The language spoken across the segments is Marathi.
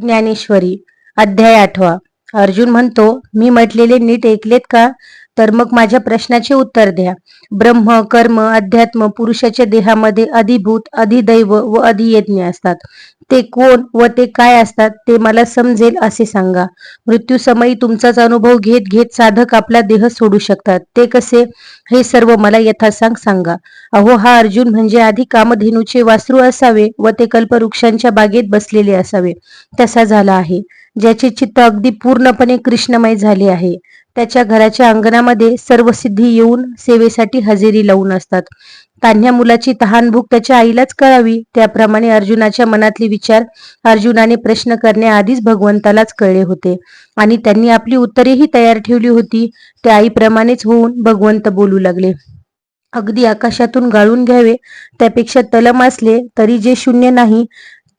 ज्ञानेश्वरी. अध्याय आठवा. अर्जुन म्हणतो मी म्हटलेले नीट ऐकलेत का? तर मग माझ्या प्रश्नाचे उत्तर द्या. ब्रह्म कर्म अध्यात्म पुरुषाच्या देहामध्ये अधिभूत अधिदैव व अधियज्ञ असतात. ते कोण व ते काय असतात ते मला समजेल असे सांगा. मृत्यूसमयी तुमचाच अनुभव घेत घेत साधक आपला देह सोडू शकतात. ते कसे? हे सर्व मला यथासांग सांगा. अहो हा अर्जुन म्हणजे आधी कामधेनूचे वासरू असावे व ते कल्पवृक्षांच्या बागेत बसलेले असावे. तसा झाला आहे. ज्याचे चित्त अगदी पूर्णपणे कृष्णमय झाले आहे. त्याच्या घराच्या अंगणामध्ये सर्व सिद्धी येऊन सेवेसाठी हजेरी लावून असतात. तान्ह्या मुलाची तहान भूक त्याच्या आईलाच कळावी. त्याप्रमाणे अर्जुनाच्या मनातले विचार अर्जुनाने प्रश्न करण्याआधीच भगवंतालाच कळले होते. आणि त्यांनी आपली उत्तरेही तयार ठेवली होती. त्या आईप्रमाणेच होऊन भगवंत बोलू लागले. अगदी आकाशातून गाळून घ्यावे. त्यापेक्षा तलम असले तरी जे शून्य नाही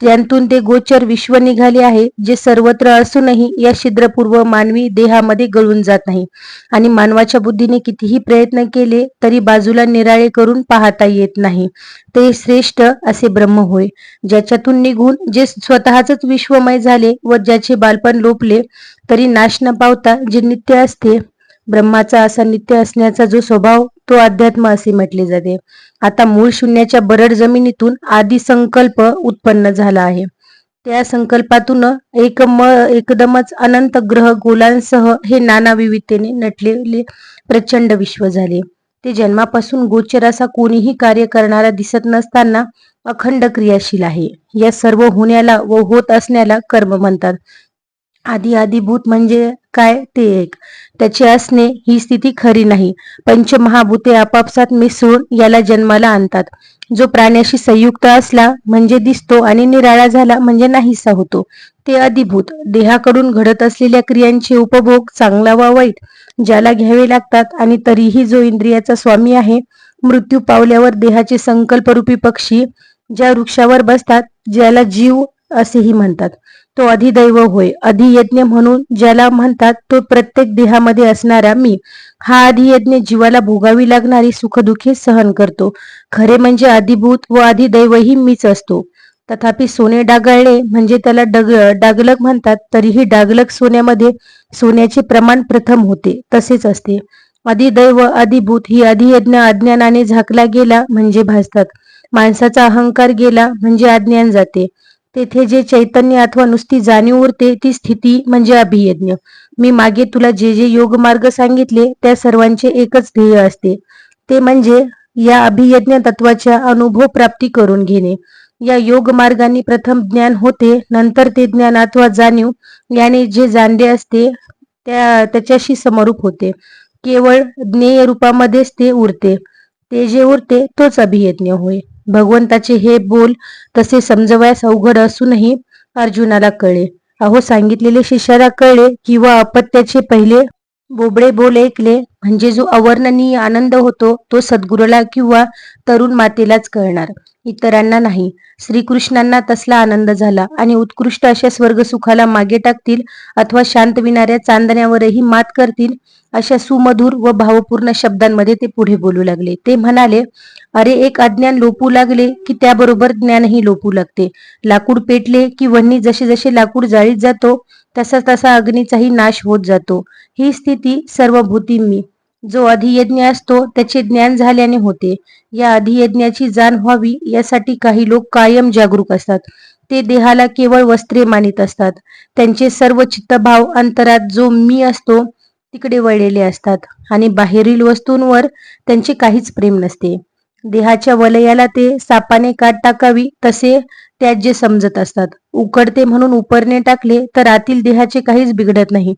त्यांतून ते गोचर विश्व निघाले आहे जे सर्वत्र असूनही या छिद्रपूर्व मानवी देहामध्ये गळून जात नाही. आणि मानवाच्या बुद्धीने कितीही प्रयत्न केले तरी बाजूला निराळे करून पाहता येत नाही. ते श्रेष्ठ असे ब्रह्म होय ज्याच्यातून निघून जे स्वतःच विश्वमय झाले व ज्याचे बालपण लोपले तरी नाश न पावता जे नित्य असते ब्रह्माचा असा नित्य असण्याचा जो स्वभाव तो अध्यात्म असे म्हटले जाते. आता मूळ शून्याच्या बरड जमिनीतून आदी संकल्प उत्पन्न झाला आहे. त्या संकल्पातून एक म एकदमच अनंत ग्रह गोलांसह हे नाना विविधतेने नटलेले प्रचंड विश्व झाले. ते जन्मापासून गोचर असा कोणीही कार्य करणारा दिसत नसताना अखंड क्रियाशील आहे. या सर्व होण्याला व होत असण्याला कर्म म्हणतात. आधी आदिभूत म्हणजे काय ते एक. त्याचे असणे ही स्थिती खरी नाही. पंचमहाभूते आपापसात मिसळून याला जन्माला आणतात. जो प्राण्याशी संयुक्त असला म्हणजे दिसतो आणि निराळा झाला म्हणजे नाहीसा होतो. ते अधिभूत. देहाकडून घडत असलेल्या क्रियांचे उपभोग चांगला वा वाईट ज्याला घ्यावे लागतात आणि तरीही जो इंद्रियाचा स्वामी आहे मृत्यू पावल्यावर देहाचे संकल्परूपी पक्षी ज्या वृक्षावर बसतात ज्याला जीव असेही म्हणतात. तो अधिदैव होय. अधियज्ञ म्हणून ज्याला म्हणतात तो प्रत्येक देहामध्ये असणारा मी हा अधियज्ञ जीवाला भोगावी लागणारी सुखदुःखे सहन करतो. खरे म्हणजे अधिभूत व अधिदैवही मीच असतो. तथापि सोने डागळले म्हणजे त्याला डग डागलक म्हणतात तरीही डागलक सोन्यामध्ये सोन्याचे प्रमाण प्रथम होते तसेच असते. अधिदैव अधिभूत ही अधियज्ञ अज्ञानाने झाकला गेला म्हणजे भासतात. माणसाचा अहंकार गेला म्हणजे अज्ञान जाते. तेथे जे चैतन्य अथवा नुसती जाणीव उरते ती स्थिती म्हणजे अभियज्ञ. मी मागे तुला जे जे योग मार्ग सांगितले त्या सर्वांचे एकच ध्येय असते. ते म्हणजे या अभियज्ञ तत्वाच्या अनुभव प्राप्ती करून घेणे. या योग मार्गाने प्रथम ज्ञान होते नंतर ते ज्ञान अथवा जाणीव याने जे जाणले असते त्या त्याच्याशी समरूप होते. केवळ ज्ञेय रूपामध्येच ते उरते. ते जे उरते तोच अभियज्ञ होय. भगवंताचे हे बोल तसे समजवयास अवघड असूनही अर्जुनाला कळले. अहो सांगितलेले शिष्याला कळले किंवा अपत्याचे पहिले बोबडे बोल ऐकले. म्हणजे जो अवर्णनीय आनंद होतो तो सद्गुरूला किंवा तरुण मातेलाच कळणार. इतरांना नाही. श्रीकृष्णांना तसला आनंद झाला आणि उत्कृष्ट अशा स्वर्ग सुखाला मागे टाकतील अथवा शांत विणाऱ्या चांदण्यावरही मात करतील अशा सुमधुर व भावपूर्ण शब्दांमध्ये ते पुढे बोलू लागले. ते म्हणाले अरे एक अज्ञान लोपू लागले की त्याबरोबर ज्ञानही लोपू लागते. लाकूड पेटले की वन्नी जसे जसे लाकूड जाळीत जातो तसा तसा अग्नीचाही नाश होत जातो. ही स्थिती सर्व मी. जो अधियज्ञ असतो त्याचे ज्ञान झाल्याने होते. या अधियज्ञाची जाण व्हावी यासाठी काही लोक कायम जागरूक असतात. ते देहाला केवळ वस्त्रे मानित असतात. त्यांचे सर्व चित्तभाव अंतरात जो मी असतो तिकडे वळलेले असतात आणि बाहेरील वस्तूंवर त्यांचे काहीच प्रेम नसते. देहाच्या वलयाला ते सापाने काट टाकावी तसे त्यात जे समजत असतात. उकडते म्हणून उपरणे टाकले तर आतील देहाचे काहीच बिघडत नाही.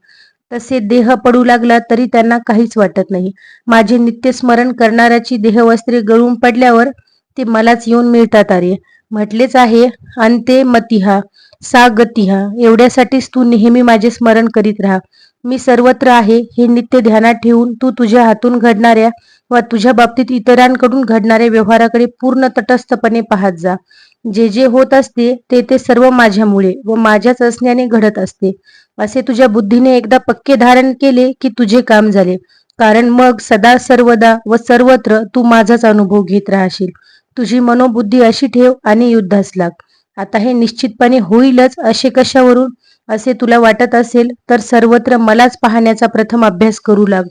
तसे देह पडू लागला तरी त्यांना काहीच वाटत नाही. माझे नित्य स्मरण करणाऱ्याची देहवस्त्रे गळून पडल्यावर ते मलाच येऊन मिळतात अरे म्हटलेच आहे अंते मतिहा सा गतिहा एवढ्यासाठीच तू नेहमी माझे स्मरण करीत राहा. मी सर्वत्र आहे हे नित्य ध्यानात ठेवून तू तुझ्या हातून घडणाऱ्या वा तुझ्या बाबतीत इतरांकडून घडणाऱ्या व्यवहाराकडे पूर्ण तटस्थपणे पाहत जा. जे जे होत असते ते ते सर्व माझ्यामुळे व माझ्याच असण्याने घडत असते. असे तुझ्या बुद्धीने एकदा पक्के धारण केले की तुझे काम झाले. कारण मग सदा सर्वदा व सर्वत्र तू माझाच अनुभव घेत राहशील. तुझी मनोबुद्धी अशी ठेव आणि युद्धास लाग. आता हे निश्चितपणे होईलच असे कशावरून? असे तुला वाटत असेल तर सर्वत्र मलाच पाहण्याचा प्रथम अभ्यास करू लाग.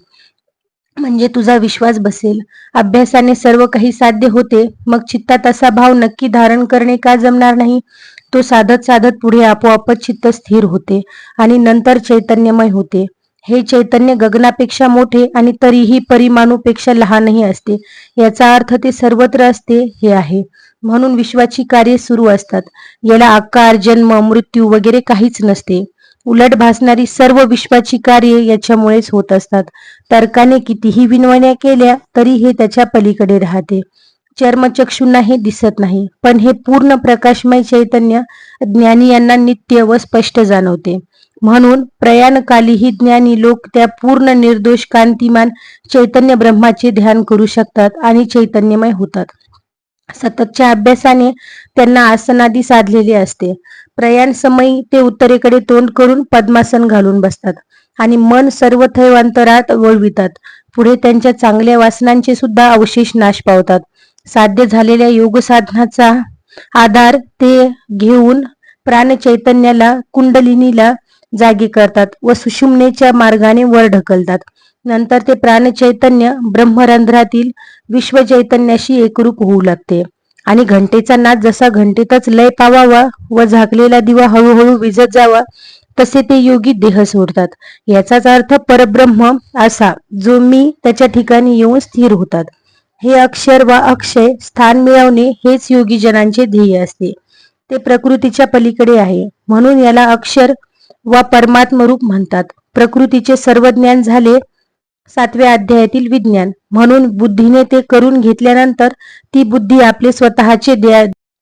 म्हणजे तुझा विश्वास बसेल. अभ्यासाने सर्व काही साध्य होते. मग चित्तात असा भाव नक्की धारण करणे का जमणार नाही? तो साधत साधत पुढे आपोआपच चित्त स्थिर होते आणि नंतर चैतन्यमय होते. हे चैतन्य गगनापेक्षा मोठे आणि तरीही परिमाणूपेक्षा लहानही असते. याचा अर्थ ते सर्वत्र असते हे आहे. म्हणून विश्वाची कार्य सुरू असतात. याला आकार जन्म मृत्यू वगैरे काहीच नसते. उलट भासणारी सर्व विश्वाची कार्ये याच्यामुळेच होत असतात. तर्काने कितीही विनवण्या केल्या तरी हे त्याच्या पलीकडे राहते. चर्मचक्षुंना हे दिसत नाही पण हे पूर्ण प्रकाशमय चैतन्य ज्ञानी यांना नित्य व स्पष्ट जाणवते. म्हणून प्रयाणकालीही ज्ञानी लोक त्या पूर्ण निर्दोष कांतिमान चैतन्य ब्रह्माचे ध्यान करू शकतात आणि चैतन्यमय होतात. सततच्या अभ्यासाने त्यांना आसनादी साधलेले असते. प्रयाण समयी ते उत्तरेकडे तोंड करून पद्मासन घालून बसतात. आणि मन सर्व अंतरात वळवितात. पुढे त्यांच्या चांगल्या वासनांचे सुद्धा अवशेष नाश पावतात. साध्य झालेल्या योग साधनाचा आधार ते घेऊन प्राण चैतन्याला कुंडलिनीला जागी करतात व सुषुम्नेच्या मार्गाने वर ढकलतात. नंतर ते प्राण चैतन्य ब्रह्मरंध्रातील विश्व चैतन्याशी एकरूप होऊ लागते. आणि घंटेचा नाद जसा घंटेतच लय पावावा व झाकलेला दिवा हळूहळू विजत जावा तसे ते योगी देह सोडतात. याचाच अर्थ परब्रह्म असा जो मी त्याच्या ठिकाणी येऊन स्थिर होतात. हे अक्षर वा अक्षय स्थान मिळवणे हेच योगी जनांचे ध्येय असते. ते प्रकृतीच्या पलीकडे आहे. म्हणून याला अक्षर वा परमात्मरूप म्हणतात. प्रकृतीचे सर्व ज्ञान झाले सातव्या अध्यायातील विज्ञान. म्हणून बुद्धीने ते करून घेतल्यानंतर ती बुद्धी आपले स्वतःचे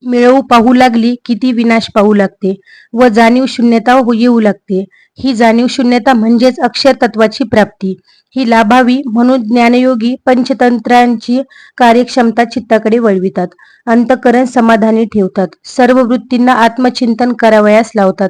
मिळवू पाहू लागली की ती विनाश पाहू लागते. व जाणीव शून्यता हो येऊ लागते. ही जाणीव शून्यता म्हणजेच अक्षर तत्वाची प्राप्ती. ही लाभावी म्हणून ज्ञानयोगी पंचतंत्रांची कार्यक्षमता चित्ताकडे वळवितात. अंतकरण समाधानी ठेवतात. सर्व वृत्तींना आत्मचिंतन करावयास लावतात.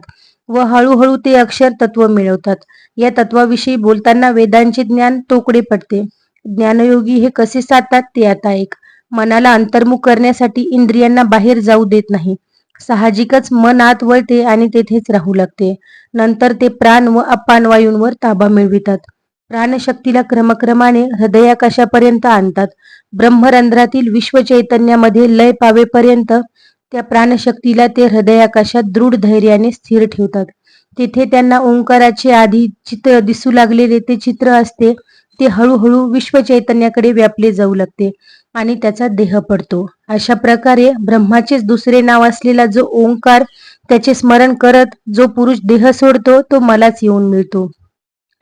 व हळूहळू ते अक्षर तत्व मिळवतात. या तत्वाविषयी बोलताना वेदांचे ज्ञान तोकडे पडते. ज्ञानयोगी हे कसे साधतात ते आता एक मनाला अंतर्मुख करण्यासाठी इंद्रियांना बाहेर जाऊ देत नाही. साहजिकच मन आत वळते आणि तेथेच राहू लागते. नंतर ते प्राण व अपान वायूंवर ताबा मिळवितात. प्राणशक्तीला क्रमक्रमाने हृदयाकाशापर्यंत आणतात. ब्रह्मरंध्रातील विश्व चैतन्यामध्ये लय पावेपर्यंत त्या प्राणशक्तीला ते हृदयाकाशात दृढ धैर्याने स्थिर ठेवतात. तेथे त्यांना ओंकाराचे आधी चित्र दिसू लागलेले ते चित्र असते ते हळूहळू विश्व चैतन्याकडे व्यापले जाऊ लागते. आणि त्याचा देह पडतो. अशा प्रकारे ब्रह्माचेच दुसरे नाव असलेला जो ओंकार त्याचे स्मरण करत जो पुरुष देह सोडतो तो मलाच येऊन मिळतो.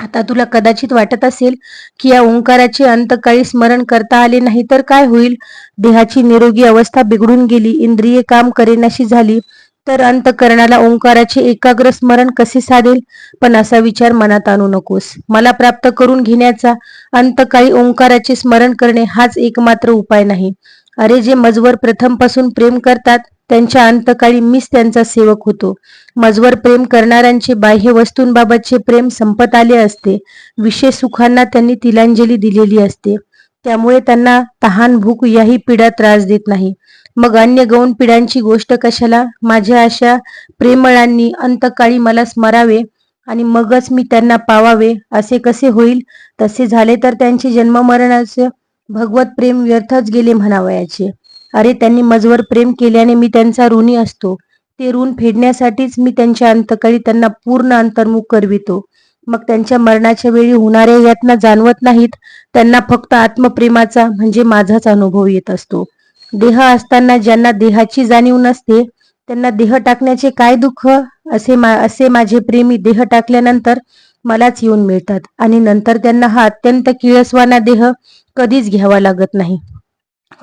आता तुला कदाचित वाटत असेल की या ओंकाराचे अंतकाळी स्मरण करता आले नाही तर काय होईल? देहाची निरोगी अवस्था बिघडून गेली इंद्रिये काम करेनाशी झाली तर अंतकरणाला ओंकाराचे एकाग्र स्मरण कसे साधेल? पण असा विचार मनात आणू नकोस. मला प्राप्त करून घेण्याचा अंतकाळी ओंकाराचे स्मरण करणे हाच एकमात्र उपाय नाही. अरे जे मजवर प्रथमपासून प्रेम करतात त्यांच्या अंतकाळी मीच त्यांचा सेवक होतो. मजवर प्रेम करणाऱ्यांचे बाह्य वस्तूंबाबतचे प्रेम संपत आले असते. विशेष सुखांना त्यांनी तिलांजली दिलेली असते. त्यामुळे त्यांना तहान भूक याही पिढा त्रास देत नाही. मग अन्य गौण पिढ्यांची गोष्ट कशाला? माझ्या अशा प्रेमळांनी अंतकाळी मला स्मरावे आणि मगच मी त्यांना पावावे. असे कसे होईल? तसे झाले तर त्यांचे जन्ममरणाचे भगवत प्रेम व्यर्थच गेले म्हणावयाचे. अरे त्यांनी मजवर प्रेम केल्याने मी त्यांचा ऋणी असतो. ते ऋण फेडण्यासाठीच मी त्यांच्या अंतकाळी त्यांना पूर्ण अंतर्मुख करवितो. मग त्यांच्या मरणाच्या वेळी होणाऱ्या यातना जाणवत नाहीत. त्यांना फक्त आत्मप्रेमाचा म्हणजे माझाच अनुभव येत असतो. देह असताना ज्यांना देहाची जाणीव नसते त्यांना देह टाकण्याचे काय दुःख? असे मा असे माझे प्रेमी देह टाकल्यानंतर मलाच येऊन मिळतात आणि नंतर त्यांना हा अत्यंत किळसवाना देह कधीच घ्यावा लागत नाही.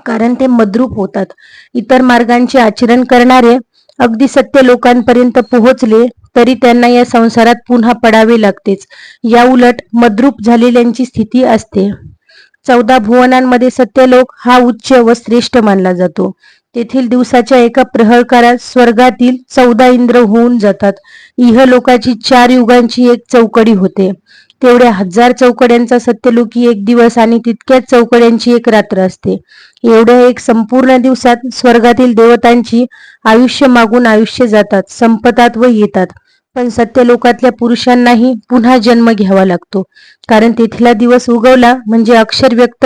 कारण ते मद्रूप होतात. इतर मार्गांचे आचरण करणारे अगदी सत्य लोकांपर्यंत पोहोचले तरी त्यांना या संसारात पुन्हा पडावे लागतेच. या उलट मद्रूप झालेल्यांची स्थिती असते. चौदा भुवनांमध्ये सत्यलोक हा उच्च व श्रेष्ठ मानला जातो. तेथील दिवसाच्या एका प्रहरकारात स्वर्गातील चौदा इंद्र होऊन जातात. इहलोकाची चार युगांची एक चौकडी होते. तेवढ्या हजार चौकड्यांचा सत्यलोकी एक दिवस आणि तितक्याच चौकड्यांची एक रात्र असते. एवढ्या एक संपूर्ण दिवसात स्वर्गातील देवतांची आयुष्य मागून आयुष्य जातात संपतात व येतात. पण सत्यलोकातल्या पुरुषांनाही पुन्हा जन्म घ्यावा लागतो. कारण तिथला दिवस उगवला म्हणजे अक्षर व्यक्त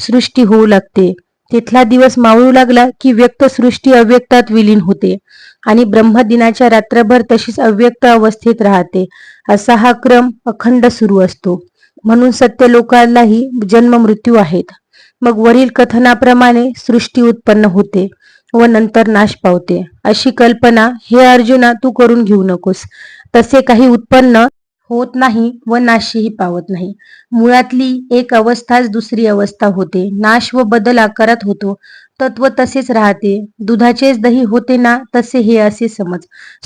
सृष्टी होऊ लागते. तिथला दिवस मावळू लागला की व्यक्त सृष्टी अव्यक्तात विलीन होते. आणि ब्रह्मदिनाच्या रात्रभर तशीच अव्यक्त अवस्थेत राहते. असा हा क्रम अखंड सुरू असतो. म्हणून सत्य लोकांनाही जन्म मृत्यू आहेत. मग वरील कथनाप्रमाणे सृष्टी उत्पन्न होते. व नंतर नाश पावते. अशी कल्पना हे अर्जुना तू करून घेऊ नकोस. तसे काही उत्पन्न होत नाही व नाशही पावत नाही. मुळातली एक अवस्थाच दुसरी अवस्था होते. नाश व बदल आकारात होतो. तत्व तसेच राहते. दुधाचेच दही होते ना तसे हे असे समज.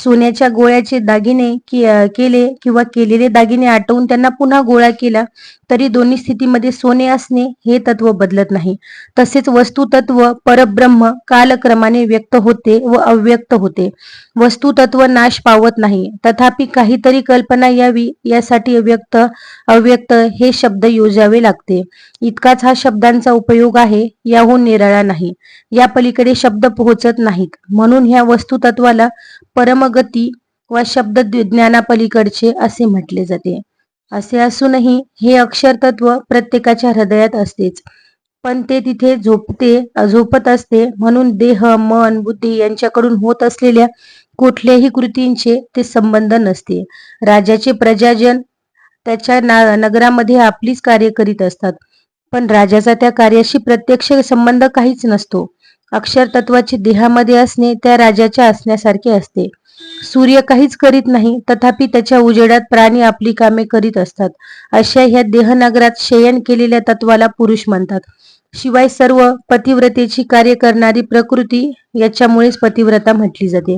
सोन्याच्या गोळ्याचे दागिने केले किंवा केलेले दागिने आटवून त्यांना पुन्हा गोळा केला तरी दोन्ही स्थितीमध्ये सोने असणे हे तत्व बदलत नाही. तसेच वस्तुतत्व परब्रह्म कालक्रमाने व्यक्त होते व अव्यक्त होते. वस्तुतत्व नाश पावत नाही. तथापि काहीतरी कल्पना यावी यासाठी व्यक्त अव्यक्त हे शब्द योजावे लागते. इतकाच हा शब्दांचा उपयोग आहे याहून निराळा नाही. या पलीकडे शब्द पोहोचत नाहीत. म्हणून ह्या वस्तुतत्वाला परमगती वा शब्द ज्ञानापलीकडचे असे म्हटले जाते. असे असूनही हे अक्षर तत्व प्रत्येकाच्या हृदयात असतेच. पण ते तिथे झोपते झोपत असते. म्हणून देह मन बुद्धी यांच्याकडून होत असलेल्या कुठल्याही कृतींचे ते संबंध नसते. राजाचे प्रजाजन त्याच्या नगरामध्ये आपलीच कार्य करीत असतात. पण राजाचा त्या कार्याशी प्रत्यक्ष संबंध काहीच नसतो. अक्षर तत्वाचे देहामध्ये असणे त्या राजाच्या असण्यासारखे असते. सूर्य काहीच करीत नाही तथापि त्याच्या उजेडात प्राणी आपली कामे करीत असतात. अशा ह्या देहनगरात शयन केलेल्या तत्वाला पुरुष म्हणतात. शिवाय सर्व पतिव्रतेची कार्य करणारी प्रकृती याच्यामुळेच पतिव्रता म्हटली जाते.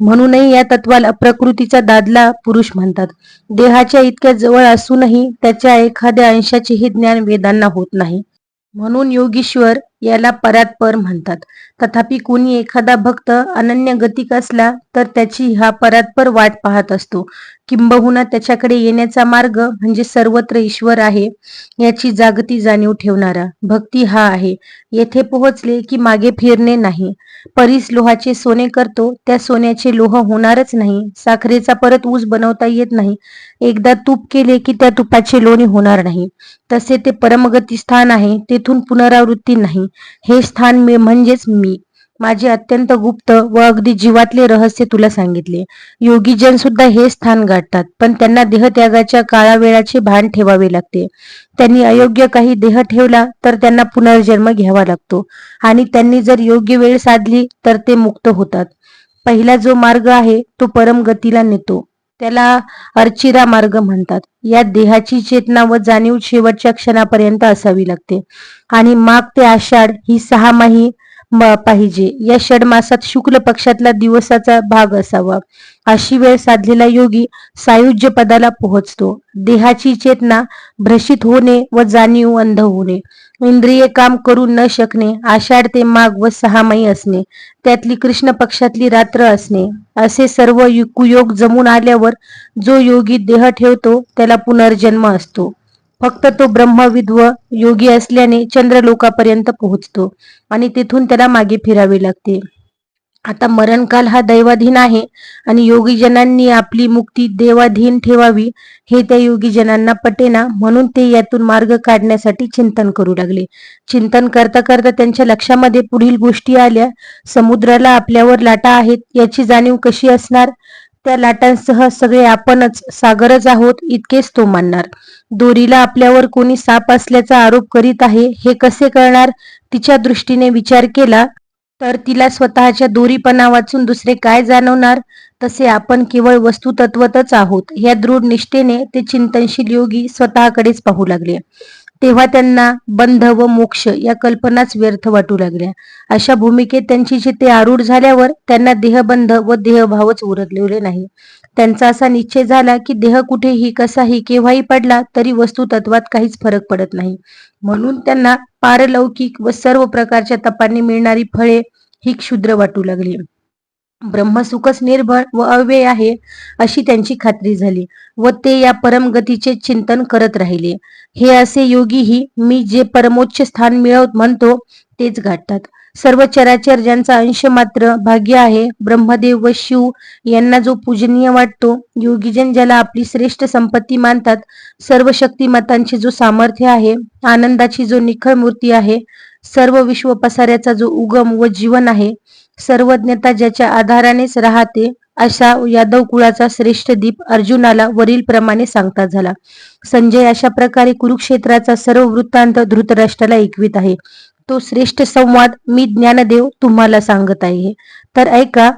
म्हणूनही या तत्वाला प्रकृतीचा दादला पुरुष म्हणतात. देहाच्या इतक्या जवळ असूनही त्याच्या एखाद्या अंशाचेही ज्ञान वेदांना होत नाही. म्हणून योगीश्वर याला परात्पर म्हणतात. तथापि कोणी एखादा भक्त अनन्य गतिक असला तर त्याची हा परात्पर वाट पाहत असतो. किंबहुना त्याच्याकडे येण्याचा मार्ग म्हणजे सर्वत्र ईश्वर आहे याची जागती जाणीव ठेवणारा. भक्ती हा आहे येथे पोहोचले की मागे फिरणे नाही. परीस लोहाचे सोने करतो त्या सोन्याचे लोह होणारच नाही. साखरेचा परत ऊस बनवता येत नाही. एकदा तूप केले की त्या तुपाचे लोणी होणार नाही. तसे ते परमगती स्थान आहे तेथून पुनरावृत्ती नाही. हे स्थान मी म्हणजेच मी. माझे अत्यंत गुप्त व अगदी जीवातले रहस्य तुला सांगितले. योगीजन सुद्धा हे स्थान गाठतात पण त्यांना देहत्यागाच्या काळावेळाचे भान ठेवावे लागते. त्यांनी अयोग्य काही देह ठेवला तर त्यांना पुनर्जन्म घ्यावा लागतो. आणि त्यांनी जर योग्य वेळ साधली तर ते मुक्त होतात. पहिला जो मार्ग आहे तो परम गतीला नेतो. त्याला अर्चिरा मार्ग म्हणतात. या देहाची चेतना व जाणीव शेवटच्या क्षणापर्यंत असावी लागते. आणि माग ते आषाढ ही सहा माही पाहिजे. या षडमासात शुक्ल पक्षातला दिवसाचा भाग असावा. अशी वेळ साधलेला योगी सायुज्य पदाला पोहोचतो. देहाची चेतना भ्रशित होणे व जाणीव अंध होणे. इंद्रिय काम करू न शकणे आषाढ ते माग व सहामाई असणे त्यातली कृष्ण पक्षातली रात्र असणे असे सर्व कुयोग जमून आल्यावर जो योगी देह ठेवतो त्याला पुनर्जन्म असतो. फक्त तो ब्रह्मविद्व योगी असल्याने चंद्रलोकापर्यंत पोहोचतो आणि तिथून त्याला मागे फिरावे लागते. आता मरणकाल हा दैवाधीन आहे आणि योगीजनांनी आपली मुक्ती देवाधीन ठेवावी हे त्या योगीजनांना पटेना म्हणून ते यातून मार्ग काढण्यासाठी चिंतन करू लागले. चिंतन करता करता त्यांच्या लक्षामध्ये पुढील गोष्टी आल्या. समुद्राला आपल्यावर लाटा आहेत याची जाणीव कशी असणार? त्या लाटांसह सगळे आपणच सागरच आहोत इतकेच तो मानणार. दोरीला आपल्यावर कोणी साप असल्याचा आरोप करीत आहे हे कसे कळणार? तिच्या दृष्टीने विचार केला. तर तिला स्वतःच्या दोरीपणा वाचून दुसरे काय जाणवणार? तसे आपण केवळ वस्तुतत्वतच आहोत. या दृढ निष्ठेने ते चिंतनशील योगी स्वतःकडेच पाहू लागले. तेव्हा त्यांना बंध व मोक्ष या कल्पनाच व्यर्थ वाटू लागल्या. अशा भूमिकेत त्यांची चित्ते आरूढ झाल्यावर त्यांना देहबंध व देहभावच उरलेले नाही. त्यांचा असा निश्चय झाला की देह कुठेही कसाही केव्हाही पडला तरी वस्तू तत्वात काहीच फरक पडत नाही. म्हणून त्यांना पारलौकिक व सर्व प्रकारच्या तपांनी मिळणारी फळे ही क्षुद्र वाटू लागली. ब्रह्मसुखच निर्भळ व अव्यय आहे अशी त्यांची खात्री झाली व ते या परमगतीचे चिंतन करत राहिले. हे असे योगीही मी जे परमोच्च स्थान मिळवत म्हणतो तेच गाठतात सर्व चराचर ज्यांचा अंश मात्र भाग्य आहे ब्रह्मदेव व शिव यांना जो पूजनीय वाटतो योगीजन ज्याला आपली श्रेष्ठ संपत्ती मानतात सर्व शक्तिमतांचे जो सामर्थ्य आहे आनंदाची जो निखळ मूर्ती आहे सर्व विश्व पसाऱ्याचा जो उगम व जीवन आहे सर्वज्ञता ज्याच्या आधारानेच राहते अशा यादव कुळाचा श्रेष्ठ दीप अर्जुनाला वरील प्रमाणे सांगता झाला. संजय अशा प्रकारे कुरुक्षेत्राचा सर्व वृत्तांत धृतराष्ट्राला ऐकवित आहे. तो श्रेष्ठ संवाद मी ज्ञानदेव तुम्हाला सांगत आहे. तर ऐका